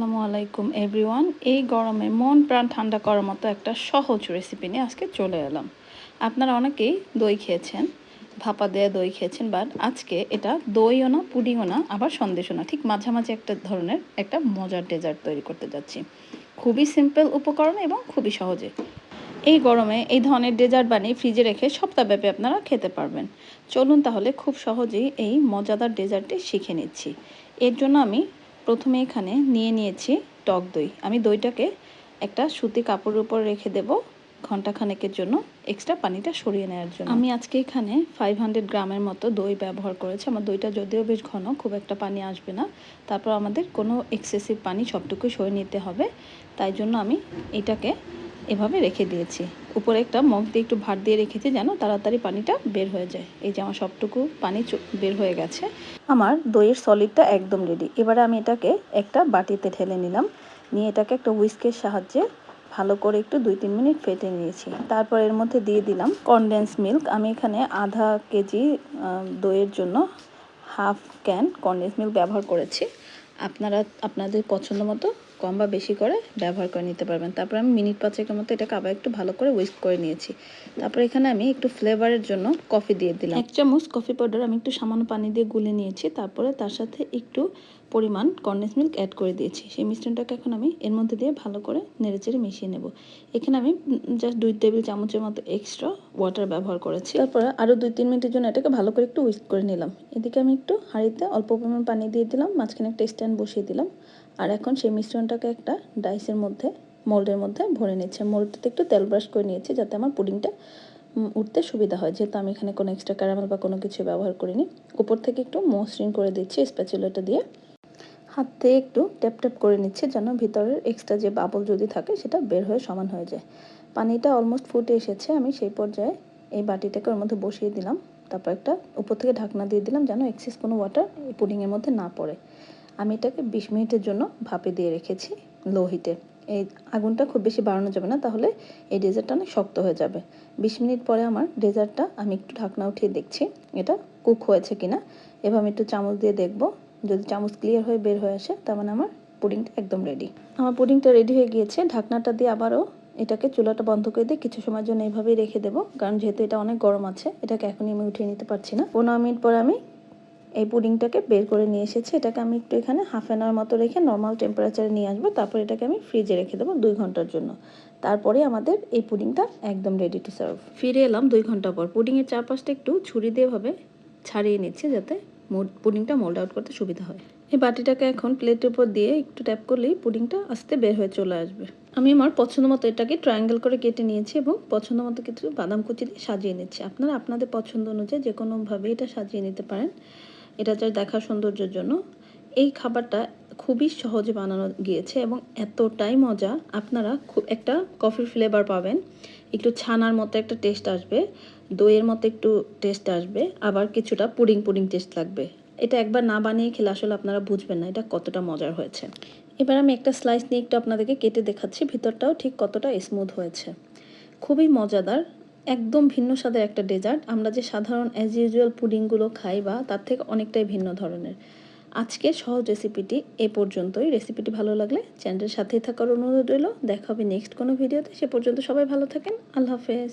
আসসালামু আলাইকুম এভরিওয়ান এই গরমে মন প্রাণ ঠান্ডা করার মতো একটা সহজ রেসিপি নিয়ে আজকে চলে এলাম। আপনারা অনেকেই দই খেয়েছেন, ভাপা দেয়া দই খেয়েছেন বাট আজকে এটা দইও না, পুডিংও না, আবার সন্দেশও না। ঠিক মাঝামাঝি একটা ধরনের একটা মজার ডেজার্ট তৈরি করতে যাচ্ছি। খুবই সিম্পল উপকরণ এবং খুবই সহজে। এই গরমে এই ধরনের ডেজার্ট বানিয়ে ফ্রিজে রেখে সপ্তাহব্যাপী আপনারা খেতে পারবেন। চলুন তাহলে খুব সহজেই এই মজাদার ডেজার্টটি শিখে নিচ্ছি। এর জন্য আমি প্রথমে এখানে নিয়ে নিয়েছি টক দই। আমি দইটাকে একটা সুতি কাপড়ের উপর রেখে দেব ঘন্টাখানেকের জন্য এক্সট্রা পানিটা সরিয়ে নেওয়ার জন্য। আমি আজকে এখানে ফাইভ হান্ড্রেড গ্রামের মতো দই ব্যবহার করেছি। আমার দইটা যদিও বেশ ঘন, খুব একটা পানি আসবে না। তারপর আমাদের কোনো এক্সেসিভ পানি সবটুকুই সরিয়ে নিতে হবে। তাই জন্য আমি এটাকে এভাবে রেখে দিয়েছি। উপরে একটা মগ দিয়ে একটু ভাত দিয়ে রেখেছি যেন তাড়াতাড়ি পানিটা বের হয়ে যায়। এই যে আমার সবটুকু পানি বের হয়ে গেছে। আমার দইয়ের সলিডটা একদম রেডি এবারে আমি এটাকে একটা বাটিতে ঢেলে নিলাম। নিয়ে এটাকে একটা হুইস্কের সাহায্যে ভালো করে একটু দুই তিন মিনিট ফেটে নিয়েছি। তারপর এর মধ্যে দিয়ে দিলাম কনডেন্স মিল্ক আমি এখানে আধা কেজি দইয়ের জন্য হাফ ক্যান কনডেন্স মিল্ক ব্যবহার করেছি। আপনারা, আপনাদের পছন্দ মতো কম বা বেশি করে ব্যবহার করে নিতে পারবেন। তারপর আমি মিনিট পাঁচেকের মতো এটাকে আবার একটু ভালো করে উইস্ক করে নিয়েছি। তারপর এখানে আমি একটু ফ্লেভারের জন্য কফি দিয়ে দিলাম। এক চামচ কফি পাউডার আমি একটু সামান্য পানি দিয়ে গুলে নিয়েছি। তারপরে তার সাথে একটু পরিমাণ কন্ডেন্স মিল্ক অ্যাড করে দিয়েছি। সেই মিশ্রণটাকে এখন আমি এর মধ্যে দিয়ে ভালো করে নেড়েচেড়ে মিশিয়ে নেব। এখানে আমি জাস্ট দুই টেবিল চামচের মতো এক্সট্রা ওয়াটার ব্যবহার করেছি। তারপরে আরও দুই তিন মিনিটের জন্য এটাকে ভালো করে একটু উইস্ক করে নিলাম। এদিকে আমি একটু হাঁড়িতে অল্প পরিমাণ পানি দিয়ে দিলাম। মাঝখানে একটা স্ট্যান্ড বসিয়ে দিলাম। আর এখন সেই মিশ্রণটাকে একটা ডাইসের মধ্যে, মোল্ডের মধ্যে ভরে নিচ্ছে। মোল্ডটাতে একটু তেল ব্রাশ করে নিয়েছি যাতে আমার পুডিংটা উঠতে সুবিধা হয়। যেহেতু আমি এখানে কোনো এক্সট্রা ক্যারামেল বা কোনো কিছু ব্যবহার করিনি। উপর থেকে একটু মসৃণ করে দিচ্ছি স্প্যাচুলাটা দিয়ে। হাত একটু ট্যাপ ট্যাপ করে নিচ্ছে যেন ভিতরের এক্সট্রা যে বাবল যদি থাকে সেটা বের হয়ে সমান হয়ে যায়। পানিটা অলমোস্ট ফুটে এসেছে। আমি সেই পর্যায়ে এই বাটিটাকে ওর মধ্যে বসিয়ে দিলাম। তারপর একটা উপর থেকে ঢাকনা দিয়ে দিলাম যেন এক্সেস কোনো ওয়াটার এই পুডিংয়ের মধ্যে না পড়ে। আমি এটাকে বিশ মিনিটের জন্য ভাপে দিয়ে রেখেছি লো হিটে এই আগুনটা খুব বেশি বাড়ানো যাবে না, তাহলে এই ডেজার্টটা অনেক শক্ত হয়ে যাবে। বিশ মিনিট পরে আমার ডেজার্টটা আমি একটু ঢাকনা উঠিয়ে দেখছি, এটা কুক হয়েছে কিনা। এভাবে একটু চামচ দিয়ে দেখব, যদি চামচ ক্লিয়ার হয়ে বের হয়ে আসে, তার মানে আমার পুডিংটা একদম রেডি আমার পুডিংটা রেডি হয়ে গিয়েছে, ঢাকনাটা দিয়ে আবারও এটাকে চুলাটা বন্ধ করে দিয়ে কিছু সময়ের জন্য এইভাবেই রেখে দেবো, কারণ যেহেতু এটা অনেক গরম আছে, এটাকে এখনই আমি উঠিয়ে নিতে পারছি না। পনেরো মিনিট পরে আমি এই পুডিংটাকে বের করে নিয়ে এসেছি। এটাকে আমি একটু এখানে হাফ অ্যান আওয়ার মতো রেখে নর্মাল টেম্পারেচারে নিয়ে আসব। তারপর এটাকে আমি ফ্রিজে রেখে দেবো দুই ঘণ্টার জন্য। তারপরে আমাদের এই পুডিংটা একদম রেডি টু সার্ভ ফিরে এলাম দুই ঘণ্টা পর। পুডিংয়ের চারপাশটা একটু ছুরি দিয়ে ভাবে ছাড়িয়ে নিচ্ছি যাতে পুডিংটা মোল্ড আউট করতে সুবিধা হয়। এই বাটিটাকে এখন প্লেটের উপর দিয়ে একটু ট্যাপ করলেই পুডিংটা আস্তে বের হয়ে চলে আসবে। আমি আমার পছন্দ মতো এটাকে ট্রায়াঙ্গেল করে কেটে নিয়েছি এবং পছন্দ মতো কিছু বাদাম কুচি দিয়ে সাজিয়ে নিচ্ছি। আপনারা আপনাদের পছন্দ অনুযায়ী যে কোনোভাবে এটা সাজিয়ে নিতে পারেন। এটা যা দেখার সৌন্দর্যের জন্য। এই খাবারটা খুবই সহজে বানানো গিয়েছে এবং এতটাই মজা, আপনারা খুব একটা কফির ফ্লেভার পাবেন। একটু ছানার মতো একটা টেস্ট আসবে, দইয়ের মতো একটু টেস্ট আসবে, আবার কিছুটা পুডিং পুডিং টেস্ট লাগবে। এটা একবার না বানিয়ে খেলে আসলে আপনারা বুঝবেন না এটা কতটা মজার হয়েছে। এবার আমি একটা স্লাইস নিয়ে একটু আপনাদেরকে কেটে দেখাচ্ছি, ভিতরটাও ঠিক কতটা স্মুথ হয়েছে। খুবই মজাদার একদম ভিন্ন স্বাদের একটা ডেজার্ট। আমরা যে সাধারণ অ্যাজ ইউজুয়াল পুডিংগুলো খাই বা তার থেকে অনেকটাই ভিন্ন ধরনের। আজকে সহজ রেসিপিটি এ পর্যন্তই। রেসিপিটি ভালো লাগলে চ্যানেলের সাথেই থাকার অনুরোধ রইল। দেখা হবে নেক্সট কোনো ভিডিওতে সে পর্যন্ত সবাই ভালো থাকেন। আল্লাহ হাফেজ।